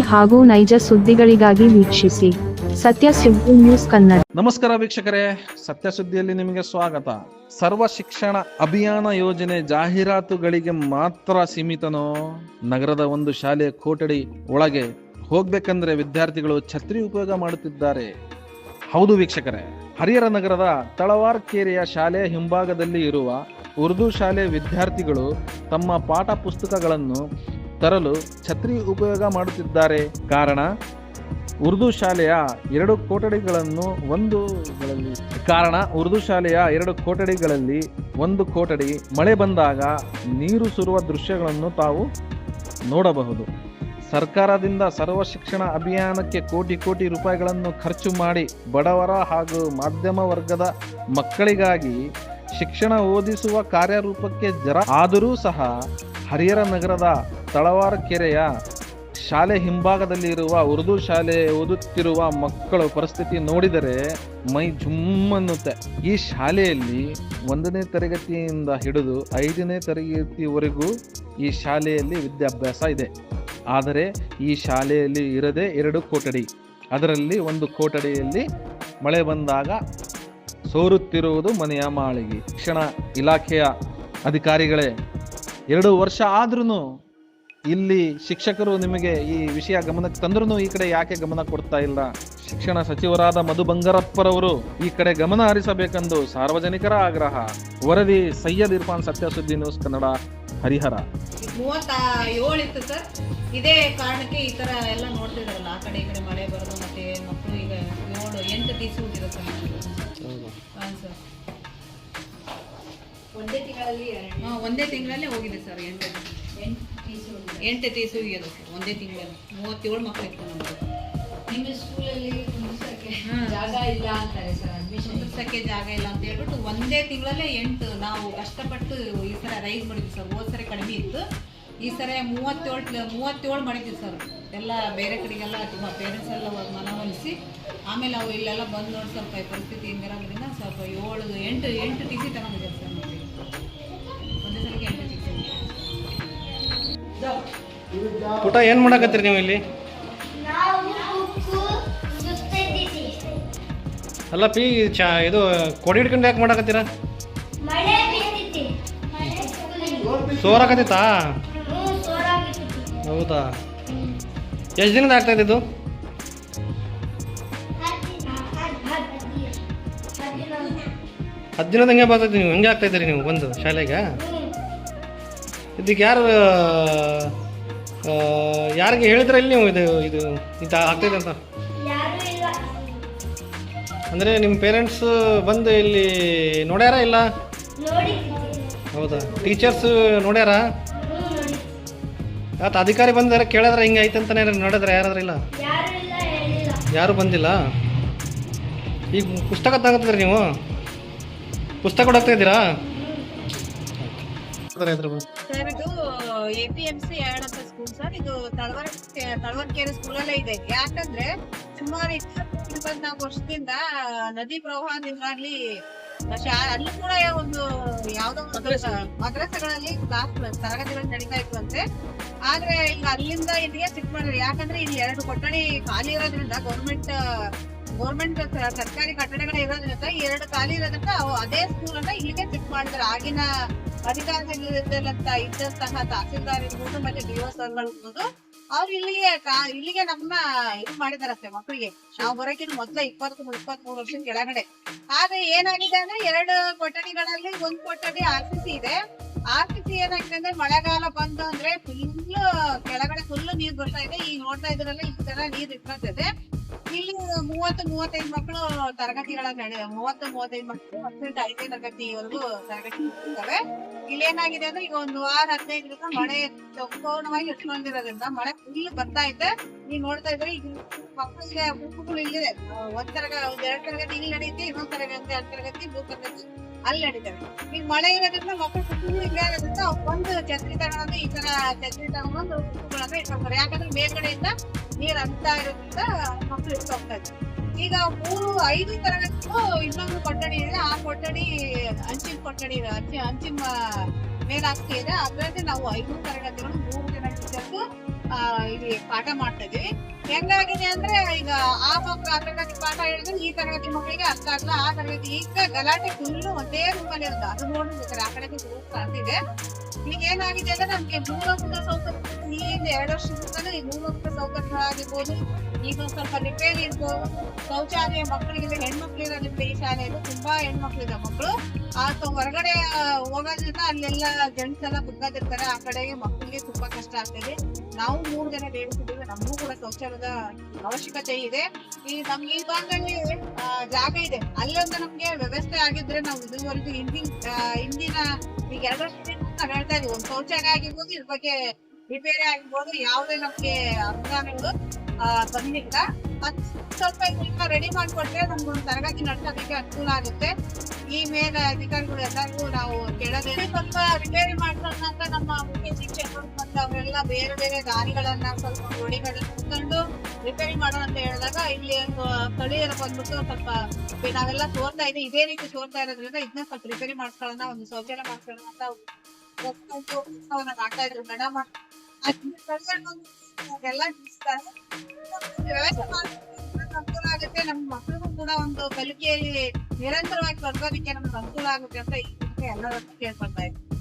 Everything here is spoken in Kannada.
ಹಾಗೂ ನೈಜ ಸುದ್ದಿಗಳಿಗಾಗಿ ವೀಕ್ಷಿಸಿ. ಸತ್ಯ ಸುದ್ದಿ ನ್ಯೂಸ್ ಕನ್ನಡ. ನಮಸ್ಕಾರ ವೀಕ್ಷಕರೇ, ಸತ್ಯ ಸುದ್ದಿಯಲ್ಲಿ ನಿಮಗೆ ಸ್ವಾಗತ. ಸರ್ವ ಶಿಕ್ಷಣ ಅಭಿಯಾನ ಯೋಜನೆ ಜಾಹೀರಾತುಗಳಿಗೆ ಮಾತ್ರ ಸೀಮಿತನೋ? ನಗರದ ಒಂದು ಶಾಲೆಯ ಕೋಟಡಿ ಒಳಗೆ ಹೋಗ್ಬೇಕಂದ್ರೆ ವಿದ್ಯಾರ್ಥಿಗಳು ಛತ್ರಿ ಉಪಯೋಗ ಮಾಡುತ್ತಿದ್ದಾರೆ. ಹೌದು ವೀಕ್ಷಕರೇ, ಹರಿಹರ ನಗರದ ತಳವಾರ್ ಕೇರಿಯ ಶಾಲೆಯ ಹಿಂಭಾಗದಲ್ಲಿ ಇರುವ ಉರ್ದು ಶಾಲೆ ವಿದ್ಯಾರ್ಥಿಗಳು ತಮ್ಮ ಪಾಠ ಪುಸ್ತಕಗಳನ್ನು ತರಲು ಛತ್ರಿ ಉಪಯೋಗ ಮಾಡುತ್ತಿದ್ದಾರೆ. ಕಾರಣ, ಉರ್ದು ಶಾಲೆಯ ಎರಡು ಕೊಠಡಿಗಳನ್ನು ಒಂದು ಕಾರಣ, ಉರ್ದು ಶಾಲೆಯ ಎರಡು ಕೊಠಡಿಗಳಲ್ಲಿ ಒಂದು ಕೊಠಡಿ ಮಳೆ ಬಂದಾಗ ನೀರು ಸುರುವ ದೃಶ್ಯಗಳನ್ನು ತಾವು ನೋಡಬಹುದು. ಸರ್ಕಾರದಿಂದ ಸರ್ವ ಶಿಕ್ಷಣ ಅಭಿಯಾನಕ್ಕೆ ಕೋಟಿ ಕೋಟಿ ರೂಪಾಯಿಗಳನ್ನು ಖರ್ಚು ಮಾಡಿ ಬಡವರ ಹಾಗೂ ಮಾಧ್ಯಮ ವರ್ಗದ ಮಕ್ಕಳಿಗಾಗಿ ಶಿಕ್ಷಣ ಓದಿಸುವ ಕಾರ್ಯರೂಪಕ್ಕೆ ಜರ ಆದರೂ ಸಹ ಹರಿಹರ ನಗರದ ತಳವಾರ ಕೆರೆಯ ಶಾಲೆ ಹಿಂಭಾಗದಲ್ಲಿ ಇರುವ ಉರ್ದು ಶಾಲೆ ಓದುತ್ತಿರುವ ಮಕ್ಕಳು ಪರಿಸ್ಥಿತಿ ನೋಡಿದರೆ ಮೈ ಜುಮ್ಮನ್ನುತ್ತೆ ಈ ಶಾಲೆಯಲ್ಲಿ ಒಂದನೇ ತರಗತಿಯಿಂದ ಹಿಡಿದು ಐದನೇ ತರಗತಿವರೆಗೂ ಈ ಶಾಲೆಯಲ್ಲಿ ವಿದ್ಯಾಭ್ಯಾಸ ಇದೆ. ಆದರೆ ಈ ಶಾಲೆಯಲ್ಲಿ ಇರದೆ ಎರಡು ಕೊಠಡಿ ಅದರಲ್ಲಿ ಒಂದು ಕೊಠಡಿಯಲ್ಲಿ ಮಳೆ ಬಂದಾಗ ಸೋರುತ್ತಿರುವುದು ಮನೆಯ ಮಾಳಿಗೆ. ಶಿಕ್ಷಣ ಇಲಾಖೆಯ ಅಧಿಕಾರಿಗಳೇ ಎರಡು ವರ್ಷ ಆದ್ರೂ ಇಲ್ಲಿ ಶಿಕ್ಷಕರು ನಿಮಗೆ ಈ ವಿಷಯ ಗಮನಕ್ಕೆ ತಂದ್ರೂ ಈ ಕಡೆ ಯಾಕೆ ಗಮನ ಕೊಡ್ತಾ ಇಲ್ಲ? ಶಿಕ್ಷಣ ಸಚಿವರಾದ ಮಧು ಬಂಗಾರಪ್ಪರವರು ಈ ಕಡೆ ಗಮನ ಹರಿಸಬೇಕೆಂದು ಸಾರ್ವಜನಿಕರ ಆಗ್ರಹ. ವರದಿ ಸೈಯದ್ ಇರ್ಫಾನ್ ಸತ್ಯ ಸುದ್ದಿ ನ್ಯೂಸ್ ಕನ್ನಡ, ಹರಿಹರ. ಮೂವತ್ತ ಏಳಿತ್ತು ಸರ್. ಇದೇ ಕಾರಣಕ್ಕೆ ಈ ತರ ಎಲ್ಲ ನೋಡ್ತಿದ್ರಲ್ಲ, ಆ ಕಡೆ ಈ ಕಡೆ ಮಳೆ ಬರೋದು ಮತ್ತೆ ಮಕ್ಕಳು ಈಗ ಏಳು ಎಂಟು ಟಿ ಹೋಗಿರೋ ಹೋಗಿದೆ ಸರ್ ಹಾಂ ಸರ್. ಒಂದೇ ತಿಂಗಳಲ್ಲಿ ಹಾಂ ಒಂದೇ ತಿಂಗಳಲ್ಲೇ ಹೋಗಿದೆ ಸರ್ ಎಂಟು. ಎಂಟು ತೀಸು ಹೋಗಿದೆ ಸಿ ಸರ್ ಒಂದೇ ತಿಂಗಳಲ್ಲಿ. ಮೂವತ್ತೇಳು ಮಕ್ಕಳು ಇತ್ತು ನಮ್ಮದು ನಿಮ್ಮ ಸ್ಕೂಲಲ್ಲಿ ಕುಂದಿಸಕ್ಕೆ. ಜಾಗ ಇಲ್ಲ ಅಂತಾರೆ ಸರ್ ಅಡ್ಮಿಷನ್ ಕುಂದ್ರಸಕ್ಕೆ ಜಾಗ ಇಲ್ಲ ಅಂತ ಹೇಳ್ಬಿಟ್ಟು ಒಂದೇ ತಿಂಗಳಲ್ಲೇ ಎಂಟು. ನಾವು ಕಷ್ಟಪಟ್ಟು ಈ ಸರ ರೈಸ್ ಮಾಡಿದ್ವಿ ಸರ್ ಹೋದ ಸರಿ ಕಡಿಮೆ ಇತ್ತು. ಈ ಸರಿ ಮೂವತ್ತೇಳು ಮೂವತ್ತೇಳು ಮಾಡಿದ್ವಿ ಸರ್. ಎಲ್ಲ ಬೇರೆ ಕಡೆಗೆಲ್ಲ ತುಂಬ ಪೇರೆಂಟ್ಸ್ ಎಲ್ಲ ಮನವೊಲಿಸಿ ಆಮೇಲೆ ಅವು ಇಲ್ಲೆಲ್ಲ ಬಂದು ನೋಡಿ ಸ್ವಲ್ಪ ಈ ಪರಿಸ್ಥಿತಿ ಹಿಂಗಿರೋದ್ರಿಂದ ಸ್ವಲ್ಪ ಏಳು ಎಂಟು ಎಂಟು ಟಿ ಸಿ ತಗೊಂಡಿದ್ದಾರೆ ಪುಟ ಏನು ಮಾಡಕತ್ತೀರಿ ನೀವು ಇಲ್ಲಿ? ಅಲ್ಲ ಪಿ ಚಾ ಇದು ಕೊಡಿ ಹಿಡ್ಕೊಂಡು ಯಾಕೆ ಮಾಡಕತ್ತೀರ? ಸೋರಾಕತ್ತಿತ್ತಾ? ಹೌದಾ? ಎಷ್ಟು ದಿನದ ಆಗ್ತಾ ಇದ್ದಿದ್ದು ಹತ್ತಿನ ಹತ್ತಿ ದಿನದ ಹಂಗೆ ಬರ್ತೈತಿ ನೀವು. ಹಂಗೆ ಆಗ್ತಾ ಇದ್ದೀರಿ ನೀವು ಬಂದು ಶಾಲೆಗೆ? ಇದಕ್ಕೆ ಯಾರು ಯಾರಿಗೆ ಹೇಳಿದ್ರೆ ಇಲ್ಲಿ ನೀವು ಇದು ಇದು ಇದು ಆಗ್ತೈತೆ ಅಂತ? ಯಾರೂ ಇಲ್ಲ. ಅಂದರೆ ನಿಮ್ಮ ಪೇರೆಂಟ್ಸ್ ಬಂದು ಇಲ್ಲಿ ನೋಡ್ಯಾರ ಇಲ್ಲ? ಹೌದಾ? ಟೀಚರ್ಸ್ ನೋಡ್ಯಾರ? ಆತ ಅಧಿಕಾರಿ ಬಂದಾರ ಕೇಳಿದ್ರೆ ಹಿಂಗೆ ಐತೆ ಅಂತಾನೆ ನೋಡಿದ್ರೆ ಯಾರಾದ್ರೂ ಇಲ್ಲ? ಯಾರೂ ಇಲ್ಲ ಹೇಳಿಲ್ಲ. ಯಾರು ಬಂದಿಲ್ಲ? ಈಗ ಪುಸ್ತಕ ತಗೋತಿದ್ರಿ ನೀವು? ಪುಸ್ತಕ ಕೊಡಕ್ತಾ ಇದ್ದೀರಾ? ಸರ್ ಇದು ಎ ಪಿ ಎಂ ಸಿ ಎರಡಂತ ಸ್ಕೂಲ್ ಸರ್ ಇದು ತಳವರ್ ತಳವರ್ಕೆರೆ ಸ್ಕೂಲಲ್ಲೇ ಇದೆ. ಯಾಕಂದ್ರೆ ಸುಮಾರು ಇಪ್ಪತ್ತು ಇಪ್ಪತ್ನಾಲ್ಕು ವರ್ಷದಿಂದ ನದಿ ಪ್ರವಾಹದಿಂದಾಗ್ಲಿ ಅಲ್ಲಿ ಅಲ್ಲೂ ಕೂಡ ಒಂದು ಯಾವ್ದೋ ಒಂದು ಮದ್ರಸೆಗಳಲ್ಲಿ ಕ್ಲಾಸ್ ತರಗತಿಗಳು ನಡೀತಾ ಇತ್ತು ಅಂತೆ ಆದ್ರೆ ಈಗ ಅಲ್ಲಿಂದ ಇಲ್ಲಿಗೆ ಶಿಫ್ಟ್ ಮಾಡಿದ್ರು ಯಾಕಂದ್ರೆ ಇಲ್ಲಿ ಎರಡು ಕೊಠಡಿ ಖಾಲಿ ಇರೋದ್ರಿಂದ ಗೌರ್ಮೆಂಟ್ ಗೌರ್ಮೆಂಟ್ ಸರ್ಕಾರಿ ಕಟ್ಟಡಗಳು ಇರೋದ್ರಿಂದ ಈ ಎರಡು ಖಾಲಿ ಇರೋದ್ರಿಂದ ಅದೇ ಸ್ಕೂಲ್ ಅನ್ನ ಇಲ್ಲಿಗೆ ಶಿಫ್ಟ್ ಮಾಡಿದ್ರು ಆಗಿನ ಅಧಿಕಾರದಲ್ಲಿದ್ದಂತ ಇದ್ದಂತಹ ತಹಸೀಲ್ದಾರ್ ಇರ್ಬೋದು, ಮತ್ತೆ ಡಿ ಅವ್ರು ಇಲ್ಲಿಗೆ ಇಲ್ಲಿಗೆ ನಮ್ಮ ಇದು ಮಾಡಿದಾರಷ್ಟೇ ಮಕ್ಕಳಿಗೆ. ನಾವು ಬರೋಕಿನ ಮೊದ್ಲ ಇಪ್ಪತ್ತು ಇಪ್ಪತ್ತ್ ಮೂರು ವರ್ಷದ ಕೆಳಗಡೆ. ಆದ್ರೆ ಏನಾಗಿದೆ ಅಂದ್ರೆ ಎರಡು ಕೊಠಡಿಗಳಲ್ಲಿ ಒಂದ್ ಕೊಠಡಿ ಆರ್ ಸಿ ಇದೆ. ಆರ್ ಸಿ ಸಿ ಏನಾಗಿದೆ ಅಂದ್ರೆ ಮಳೆಗಾಲ ಬಂತು ಅಂದ್ರೆ ಫುಲ್ ಕೆಳಗಡೆ ಫುಲ್ ನೀರ್ ಬರ್ತಾ ಇದೆ. ಈಗ ನೋಡ್ತಾ ಇದ್ರಲ್ಲ ಈ ತರ ನೀರ್ ಇಟ್ಕೊಳ್ತದೆ ಇಲ್ಲಿ ಮೂವತ್ತು ಮೂವತ್ತೈದು ಮಕ್ಕಳು ತರಗತಿಗಳ ನಡೆ, ಮೂವತ್ತು ಮೂವತ್ತೈದು ಮಕ್ಕಳು ಹತ್ತರಿಂದ ಐದನೇ ತರಗತಿವರೆಗೂ ತರಗತಿ ಇರ್ತವೆ ಇಲ್ಲಿ ಏನಾಗಿದೆ ಅಂದ್ರೆ ಈಗ ಒಂದು ವಾರ, ಹದಿನೈದು ದಿವಸ ಮಳೆ ಸಂಪೂರ್ಣವಾಗಿ ಇಟ್ಕೊಂಡಿರೋದ್ರಿಂದ ಮಳೆ ಫುಲ್ ಬರ್ತಾ ಇದೆ. ನೀವು ನೋಡ್ತಾ ಇದ್ರೆ ಈಗ ಮಕ್ಕಳಿಗೆ ಬುಕ್ಗಳು ಇಲ್ಲಿದೆ. ಒಂದ್ ತರಗ ಒಂದ್ ಎರಡ್ ತರಗತಿ ಇಲ್ಲಿ ನಡೆಯುತ್ತೆ, ಇನ್ನೊಂದ್ ತರಗತಿ ಎರಡ್ ತರಗತಿ, ಮೂರ್ ತರಗತಿ. ಅಲ್ಲಿ ನಡೀತವೆ ಈಗ ಮಳೆ ಇರೋದ್ರಿಂದ ಮಕ್ಕಳು ಕುಟುಂಬ ಇಲ್ಲೇ ಇರೋದ್ರಿಂದ ಒಂದು ಛತ್ರಿ ತಗೊಂಡು ಈ ತರ ಛತ್ರಿ ತಗೊಂಡು ಬುಕ್ಗಳನ್ನ ಇಟ್ಕೊಳ್ತಾರೆ ಯಾಕಂದ್ರೆ ಮೇಲ್ಗಡೆಯಿಂದ ನೀರ್ ಹರಿತಾ ಇರೋದ್ರಿಂದ ಮಕ್ಕಳು ಇದ್ದಾರೆ ಈಗ ಮೂರು, ಐದು ತರಗತಿಗೂ ಇನ್ನೊಂದು ಕೊಠಡಿ ಇದೆ. ಆ ಕೊಠಡಿ ಅಂಚಿನ ಕೊಠಡಿ ಇದೆ. ಅಂಚಿ ಅಂಚಿನ ಮೇಲಾಸ್ತಿ ಇದೆ. ಅದರಲ್ಲಿ ನಾವು ಐದು ತರಗತಿಗಳು, ಮೂರು ಜನ ಟೀಚರ್ಸ್ ಇಲ್ಲಿ ಪಾಠ ಮಾಡ್ತಾ ಇದೀವಿ ಹೆಂಗಾಗಿದೆ ಅಂದ್ರೆ ಈಗ ಆ ಮಕ್ಕಳು ಆ ತರಗತಿ ಪಾಠ ಹೇಳಿದ್ರೆ ಈ ತರಗತಿ ಮಕ್ಕಳಿಗೆ ಅರ್ಥ ಆಗಲ್ಲ ಆ ತರಗತಿ ಈಗ ಗಲಾಟೆ ಫುಲ್ಲು ಒಂದೇ ರೂಪಲ್ಲಿ ಇರುತ್ತೆ ಅದು ನೋಡಿದ್ರೆ ಆ ಕಡೆಗೆ ಗ್ರೂಪ್ ಕಾಣ್ತಿದೆ ಈಗ ಏನಾಗಿದೆ ಅಂದ್ರೆ ನಮ್ಗೆ ಮೂಲಭೂತ ಸೌಕರ್ಯ ಈ ಎರಡು ವರ್ಷದಿಂದಲೂ ಈ ಮೂಲಭೂತ ಸೌಕರ್ಯಗಳಾಗಿರ್ಬೋದು ಈಗ ಒಂದ್ ಸ್ವಲ್ಪ ರಿಪೇರಿ ಇರ್ಬೋದು ಶೌಚಾಲಯ ಮಕ್ಕಳಿಗೆ ಹೆಣ್ಮಕ್ಳಿರೋದ್ರಿಂದ ಈ ಶಾಲೆಯಲ್ಲಿ ತುಂಬಾ ಹೆಣ್ಮಕ್ಳಿದೆ ಮಕ್ಕಳು. ಆ ಹೊರಗಡೆ ಹೋಗೋದ್ರಿಂದ ಅಲ್ಲೆಲ್ಲ ಜೆಂಟ್ಸ್ ಎಲ್ಲ ಕುತ್ಕೊಂಡಿರ್ತಾರೆ ಆ ಕಡೆಗೆ ಮಕ್ಕಳಿಗೆ ತುಂಬಾ ಕಷ್ಟ ಆಗ್ತದೆ. ನಾವು ಮೂರು ಜನ ಬೇಡಿಸಿದ್ದೀವಿ ನಮಗೂ ಕೂಡ ಶೌಚಾಲಯದ ಅವಶ್ಯಕತೆ ಇದೆ. ಈ ನಮ್ಗೆ ಈ ಭಾಗದಲ್ಲಿ ಜಾಗ ಇದೆ. ಅಲ್ಲೊಂದು ನಮ್ಗೆ ವ್ಯವಸ್ಥೆ ಆಗಿದ್ರೆ ನಾವು ಇದುವರೆಗೂ ಹಿಂದಿನ ಹಿಂದಿನ ಈಗ ಎರಡು ವರ್ಷದಿಂದ ನಾವು ಹೇಳ್ತಾ ಇದೀವಿ ಒಂದು ಶೌಚಾಲಯ ಆಗಿರ್ಬೋದು, ಇದ್ರ ಬಗ್ಗೆ ರಿಪೇರಿ ಆಗಿರ್ಬೋದು, ಯಾವುದೇ ನಮ್ಗೆ ಅನುದಾನಗಳು ಬಂದಿಲ್ಲ. ಸ್ವಲ್ಪ ಇದನ್ನ ರೆಡಿ ಮಾಡಿಕೊಟ್ರೆ ನಮ್ಗೆ ಒಂದು ತರಗತಿ ನಡೆಸೋದಕ್ಕೆ ಅನುಕೂಲ ಆಗುತ್ತೆ. ಈ ಮೇಲೆ ಅಧಿಕಾರಿಗಳು ಎಲ್ಲರಿಗೂ ನಾವು ಕೇಳೋದೇನೆ ಸ್ವಲ್ಪ ರಿಪೇರಿ ಮಾಡ್ಕೊಂಡಂತ ನಮ್ಮ ಮುಖ್ಯ ಶಿಕ್ಷಕರು ಅವರೆಲ್ಲ ಬೇರೆ ಬೇರೆ ದಾರಿಗಳನ್ನ ಸ್ವಲ್ಪ ಗೋಡಿಗಳನ್ನ ಕುತ್ಕೊಂಡು ರಿಪೇರಿ ಮಾಡೋ ಅಂತ ಹೇಳಿದಾಗ ಇಲ್ಲಿ ಒಂದು ಸ್ಥಳೀಯರು ಬಂದ್ಬಿಟ್ಟು ಸ್ವಲ್ಪ ನಾವೆಲ್ಲ ತೋರ್ತಾ ಇದೆ ಇದೇ ರೀತಿ ತೋರ್ತಾ ಇರೋದ್ರಿಂದ ಇದನ್ನ ಸ್ವಲ್ಪ ರಿಪೇರಿ ಮಾಡ್ಕೊಳ್ಳೋಣ, ಒಂದು ಸೌಕರ್ಯ ಮಾಡ್ಕೊಳ್ಳೋಣ ಅಂತ ಉತ್ಸವನ ಮಾಡ್ತಾ ಇದ್ರು ಮೇಡಮ್ ವ್ಯವಸ್ಥೆ ಅನುಕೂಲ ಆಗುತ್ತೆ. ನಮ್ ಮಕ್ಕಳಿಗೂ ಕೂಡ ಒಂದು ಕಲಿಕೆಯಲ್ಲಿ ನಿರಂತರವಾಗಿ ಬರ್ಬೋದಕ್ಕೆ ನಮ್ಗೆ ಅನುಕೂಲ ಆಗುತ್ತೆ ಅಂತ ಈ ಎಲ್ಲರನ್ನು ಕೇಳ್ಕೊಳ್ತಾ ಇದ್ದೀನಿ.